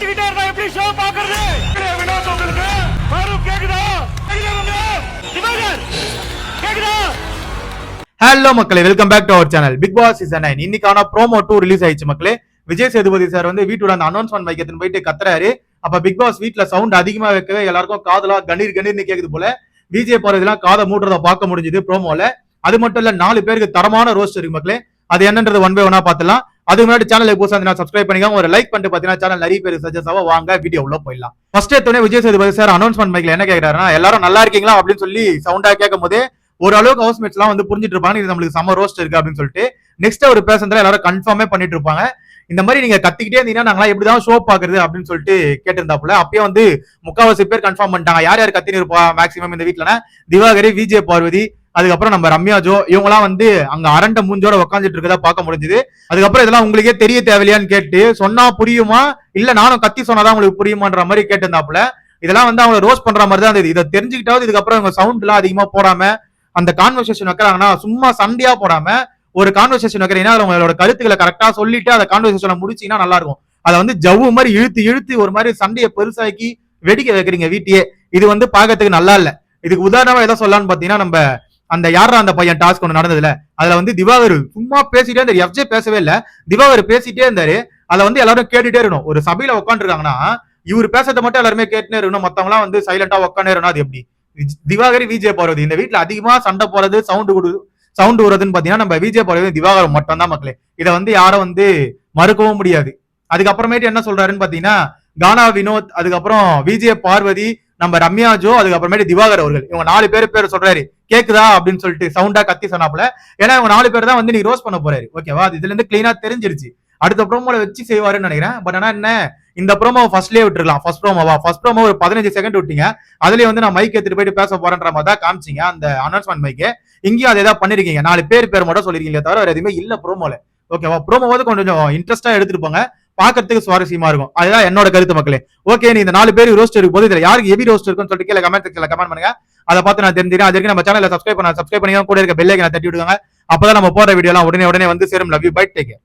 கத்திக்கிட்டே இருந்தா எப்படி ஷோ பாக்குறது வினோத் உங்களுக்கு ஃபரூக் கேக்குதா? கேக்குதா? ஹலோ மக்களே welcome back to our channel Bigg Boss season nine இன்னைக்கான ப்ரோமோ டூ ரிலீஸ் ஆயிடுச்சு மக்களே. விஜய் சேதுபதி சார் வந்து வீட்டோட அந்த அனௌன்ஸ்மெண்ட் வைக்கத்துன்னு போயிட்டு கத்துறாரு. அப்ப பிக் பாஸ் வீட்டுல சவுண்ட் அதிகமா வைக்கவே எல்லாருக்கும் காதலா கணீர் கணீர்னு கேக்குது போல. விஜய் போறதெல்லாம் காதை மூடுறத பார்க்க முடிஞ்சது ப்ரோமோல அது மட்டும் இல்ல நாலு பேருக்கு தரமான ரோஸ்ட் இருக்கு மக்களே. அது என்னன்றது ஒன் பை ஒன்னா பார்த்துலாம் அதுக்கு முன்னாடி சேனலுக்கு புதுசாக நான் சப்ஸ்கிரைப் பண்ணிக்கோங்க. ஒரு லைக் பண்ணிட்டு பார்த்தீங்கன்னா சேனல் நிறைய பேர் சஜஸ்ட் ஆக வாங்க வீடியோ உள்ள போயிடலாம். ஃபர்ஸ்ட் எடுத்தோடனே விஜய் சேதுபதி சார் அனௌன்ஸ்மெண்ட் மைக்ல என்ன கேக்குறாருன்னா எல்லாரும் நல்லா இருக்கீங்களா? அப்படின்னு சொல்லி சவுண்டா கேட்கும் போதே ஓரளவுக்கு ஹவுஸ்மேட்ஸ் எல்லாம் வந்து புரிஞ்சிட்டு இருப்பாங்க இது நம்மளுக்கு சம ரோஸ்ட் இருக்கு அப்படின்னு சொல்லிட்டு நெக்ஸ்ட் அவர் பேசுறதுல எல்லாரும் கன்ஃபார்மே பண்ணிட்டு இருப்பாங்க. இந்த மாதிரி நீங்க கத்திக்கிட்டே இருந்தீங்கன்னா நாங்களா எப்படிதான் ஷோ பாக்குறது அப்படின்னு சொல்லிட்டு கேட்டிருந்தாப்புல அப்பயே வந்து முக்காவாசி பேர் கன்ஃபார்ம் பண்ணிட்டாங்க. யார் யார் கத்தினு இருப்பா மேக்ஸிமம் இந்த வீட்டுலனா திவாகரி விஜய் பார்வதி அதுக்கப்புறம் நம்ம ரம்யா ஜோ இவங்கலாம் வந்து அங்க அரண்ட மூஞ்சோட உட்காந்துட்டு இருக்கதா பார்க்க முடிஞ்சது. அதுக்கப்புறம் இதெல்லாம் உங்களுக்கே தெரிய தேவையில்லையான்னு கேட்டு சொன்னா புரியுமா? இல்ல நானும் கத்தி சொன்னாதான் உங்களுக்கு புரியுமான்ற மாதிரி கேட்டிருந்தாப்புல. இதெல்லாம் வந்து அவங்க ரோஸ் பண்ற மாதிரி தான் இருந்தது. இதை தெரிஞ்சுக்கிட்டாவது இதுக்கப்புறம் இவங்க சவுண்ட் எல்லாம் அதிகமா போடாம அந்த கான்வர்சேஷன் வைக்கிறாங்கன்னா சும்மா சண்டையா போடாம ஒரு கான்வர்சேஷன் வைக்கிறீங்கன்னா அவங்களோட உங்களோட கருத்துக்களை கரெக்டா சொல்லிட்டு அந்த கான்வர்சேஷனை முடிச்சீங்கன்னா நல்லா இருக்கும். அதை வந்து ஜவ்வு மாதிரி இழுத்து இழுத்து ஒரு மாதிரி சண்டையை பெருசாக்கி வெடிக்க வைக்கிறீங்க வீட்டையே. இது வந்து பார்க்கறதுக்கு நல்லா இல்ல. இதுக்கு உதாரணமா எதை சொல்லலாம்னு பாத்தீங்கன்னா நம்ம அந்த யாரா அந்த பையன் டாஸ்க் ஒன்று நடந்ததுல? அதுல வந்து திவாகர் சும்மா பேசிட்டே இருந்தாரு. எஃப்ஜே பேசவே இல்ல. திவாகர் பேசிட்டே இருந்தாரு. அதை வந்து எல்லாரும் கேட்டுட்டே இருக்கணும். ஒரு சபையில உட்காந்துருக்காங்கன்னா இவர் பேசுறதை மட்டும் எல்லாருமே கேட்டுனே இருக்கணும். மத்தவங்களாம் வந்து சைலண்டா உட்காந்து இருக்கணும். அது எப்படி? திவாகரி விஜய் பார்வதி இந்த வீட்டுல அதிகமா சண்டை போறது சவுண்ட் கொடு சவுண்ட் வருதுன்னு பாத்தீங்கன்னா நம்ம விஜய் பார்வதி திவாகர் மட்டும் தான் மக்களே. இதை வந்து யாரும் வந்து மறுக்கவும் முடியாது. அதுக்கப்புறமேட்டு என்ன சொல்றாருன்னு பாத்தீங்கன்னா கானா வினோத் அதுக்கப்புறம் விஜய பார்வதி நம்ம ரம்யா ஜோ அதுக்கப்புறமேட்டு திவாகர் அவர்கள். இவங்க நாலு பேர் பேர் சொல்றாரு. கேக்குதா? அப்படின்னு சொல்லிட்டு சவுண்டா கத்தி சொன்னாப்புல. ஏன்னா இவங்க நாலு பேர் தான் வந்து நீ ரோஸ் பண்ண போறாரு. ஓகேவா அது இதுல இருந்து கிளீனா தெரிஞ்சிருச்சு. அடுத்த ப்ரோமோல வச்சு செய்வாருன்னு நினைக்கிறேன். பட் ஆனா என்ன? இந்த ப்ரோமோ ஃபர்ஸ்ட்லயே விட்டுருக்கலாம் ஃபர்ஸ்ட் ப்ரோமோவா ஃபர்ஸ்ட் ப்ரோமோ ஒரு பதினஞ்சு செகண்ட் விட்டீங்க. அதுலயே வந்து நான் மைக் எடுத்துட்டு போயிட்டு பேச போறேன்ற மாதிரி தான் காமிச்சீங்க அந்த அனௌன்ஸ்மெண்ட் மைக்கு இங்கேயும் அதை ஏதாவது பண்ணிருக்கீங்க. நாலு பேர் பேர் மட்டும் சொல்லிருக்கீங்க தவிர வேற எதுவுமே இல்ல ப்ரோமோல ஓகேவா ப்ரோமோவது கொஞ்சம் இன்ட்ரெஸ்டா எடுத்துட்டு போங்க. பாக்கிறதுக்கு சுவாரஸ்யமா இருக்கும். அதுதான் என்னோட கருத்து மக்களே. ஓகே நீ இந்த நாலு பேர் ரோஸ்ட் இருக்கும் போது இதுல யாருக்கு ஹெவி ரோஸ்ட் இருக்குன்னு சொல்லிட்டு கீழே கமெண்ட் செக்ஷன்ல கமெண்ட் பண்ணுங்க. அதை பார்த்து நான் தெரிஞ்சுக்கிறேன். அதுக்கு நம்ம சேனலை சப்ஸ்கிரைப் பண்ண சப்ஸ்கிரைப் பண்ணி கூட இருக்க பெல்லைக்கனை தட்டி விடுங்க. அப்பதான் நம்ம போற வீடியோ எல்லாம் உடனே உடனே வந்து சேரும். Love you bye take